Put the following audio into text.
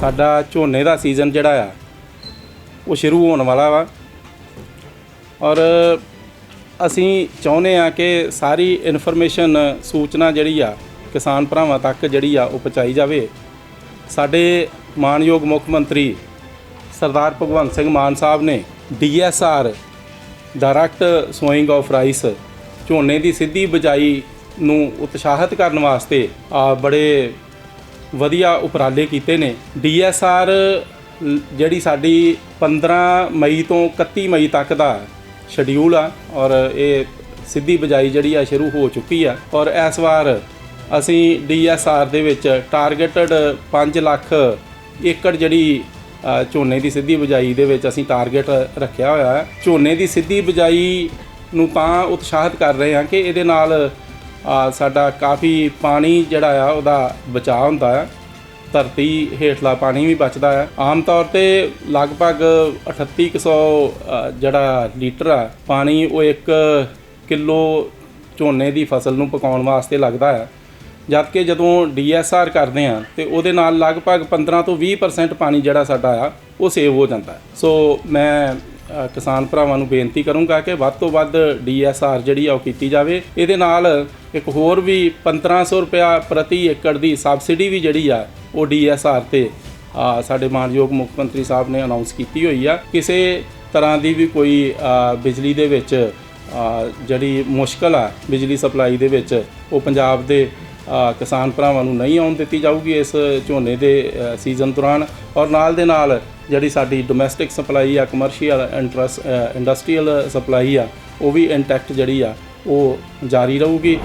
ਸਾਡਾ ਝੋਨੇ ਦਾ ਸੀਜ਼ਨ ਜਿਹੜਾ ਆ, ਉਹ ਸ਼ੁਰੂ ਹੋਣ ਵਾਲਾ ਵਾ। ਔਰ ਅਸੀਂ ਚਾਹੁੰਦੇ ਆ ਕਿ ਸਾਰੀ ਇਨਫੋਰਮੇਸ਼ਨ ਸੂਚਨਾ ਜਿਹੜੀ ਆ, ਕਿਸਾਨ ਭਰਾਵਾਂ ਤੱਕ ਜਿਹੜੀ ਆ, ਉਹ ਪਹੁੰਚਾਈ ਜਾਵੇ। ਸਾਡੇ ਮਾਨਯੋਗ ਮੁੱਖ ਮੰਤਰੀ ਸਰਦਾਰ ਭਗਵੰਤ ਸਿੰਘ ਮਾਨ ਸਾਹਿਬ ਨੇ DSR direct sowing of rice ਝੋਨੇ ਦੀ ਸਿੱਧੀ ਬਜਾਈ ਨੂੰ ਉਤਸ਼ਾਹਿਤ ਕਰਨ ਵਾਸਤੇ ਆ ਬੜੇ ਵਧੀਆ ਉਪਰਾਲੇ ਕੀਤੇ ਨੇ। ਡੀਐਸਆਰ ਜਿਹੜੀ ਸਾਡੀ 15 ਮਈ ਤੋਂ 31 ਮਈ ਤੱਕ ਦਾ ਸ਼ਡਿਊਲ ਆ ਔਰ ਇਹ ਸਿੱਧੀ ਬਜਾਈ ਜਿਹੜੀ ਆ ਸ਼ੁਰੂ ਹੋ ਚੁੱਕੀ ਆ। ਔਰ ਇਸ ਵਾਰ ਅਸੀਂ ਡੀਐਸਆਰ ਦੇ ਵਿੱਚ ਟਾਰਗੇਟਡ 5 ਲੱਖ ਏਕੜ ਜਿਹੜੀ ਝੋਨੇ ਦੀ ਸਿੱਧੀ ਬਜਾਈ ਦੇ ਵਿੱਚ ਅਸੀਂ ਟਾਰਗੇਟ ਰੱਖਿਆ ਹੋਇਆ ਹੈ। ਝੋਨੇ ਦੀ ਸਿੱਧੀ ਬਜਾਈ ਨੂੰ ਤਾਂ ਉਤਸ਼ਾਹਿਤ ਕਰ ਰਹੇ ਹਾਂ ਕਿ ਇਹਦੇ ਨਾਲ ਸਾਡਾ ਕਾਫੀ ਪਾਣੀ ਜਿਹੜਾ ਆ, ਉਹਦਾ ਬਚਾਅ ਹੁੰਦਾ ਆ। ਧਰਤੀ ਹੇਠਲਾ ਪਾਣੀ ਵੀ ਬਚਦਾ ਹੈ ਆਮ ਤੌਰ ਤੇ ਲਗਭਗ 3800 ਜਿਹੜਾ ਲੀਟਰ ਆ, ਪਾਣੀ ਉਹ 1 ਕਿਲੋ ਝੋਨੇ ਦੀ ਫਸਲ ਨੂੰ ਪਕਾਉਣ ਵਾਸਤੇ ਲੱਗਦਾ ਹੈ ਜਦ ਕਿ ਜਦੋਂ ਡੀਐਸਆਰ ਕਰਦੇ ਆ, ਤੇ ਉਹਦੇ ਨਾਲ ਲਗਭਗ 15 ਤੋਂ 20% ਪਾਣੀ ਜਿਹੜਾ ਸਾਡਾ ਆ, ਉਹ ਸੇਵ ਹੋ ਜਾਂਦਾ। ਸੋ ਮੈਂ ਕਿਸਾਨ ਭਰਾਵਾਂ ਨੂੰ ਬੇਨਤੀ ਕਰੂੰਗਾ ਕਿ ਵੱਧ ਤੋਂ ਵੱਧ ਡੀਐਸਆਰ ਜਿਹੜੀ ਆ ਉਹ ਕੀਤੀ ਜਾਵੇ। ਇਹਦੇ ਨਾਲ ਇੱਕ ਹੋਰ ਵੀ 1500 ਰੁਪਇਆ ਪ੍ਰਤੀ ਏਕੜ ਦੀ ਸਬਸਿਡੀ ਵੀ ਜਿਹੜੀ ਆ, ਉਹ ਡੀਐਸਆਰ ਤੇ ਸਾਡੇ ਮਾਨਯੋਗ ਮੁੱਖ ਮੰਤਰੀ ਸਾਹਿਬ ਨੇ ਅਨਾਉਂਸ ਕੀਤੀ ਹੋਈ ਆ। ਕਿਸੇ ਤਰ੍ਹਾਂ ਦੀ ਵੀ ਕੋਈ ਬਿਜਲੀ ਦੇ ਵਿੱਚ ਜਿਹੜੀ ਮੁਸ਼ਕਲ ਆ, ਬਿਜਲੀ ਸਪਲਾਈ ਦੇ ਵਿੱਚ, ਉਹ ਪੰਜਾਬ ਦੇ ਕਿਸਾਨ ਭਰਾਵਾਂ ਨੂੰ ਨਹੀਂ ਆਉਣ ਦਿੱਤੀ ਜਾਊਗੀ ਇਸ ਝੋਨੇ ਦੇ ਸੀਜ਼ਨ ਦੌਰਾਨ। ਔਰ ਨਾਲ ਦੇ ਨਾਲ ਜਿਹੜੀ ਸਾਡੀ ਡੋਮੈਸਟਿਕ ਸਪਲਾਈ ਆ ਕਮਰਸ਼ੀਅਲ ਇੰਟਰਸ ਇੰਡਸਟਰੀਅਲ ਸਪਲਾਈ ਆ, ਉਹ ਵੀ ਇੰਟੈਕਟ ਜਿਹੜੀ ਆ, ਉਹ ਜਾਰੀ ਰਹੂਗੀ।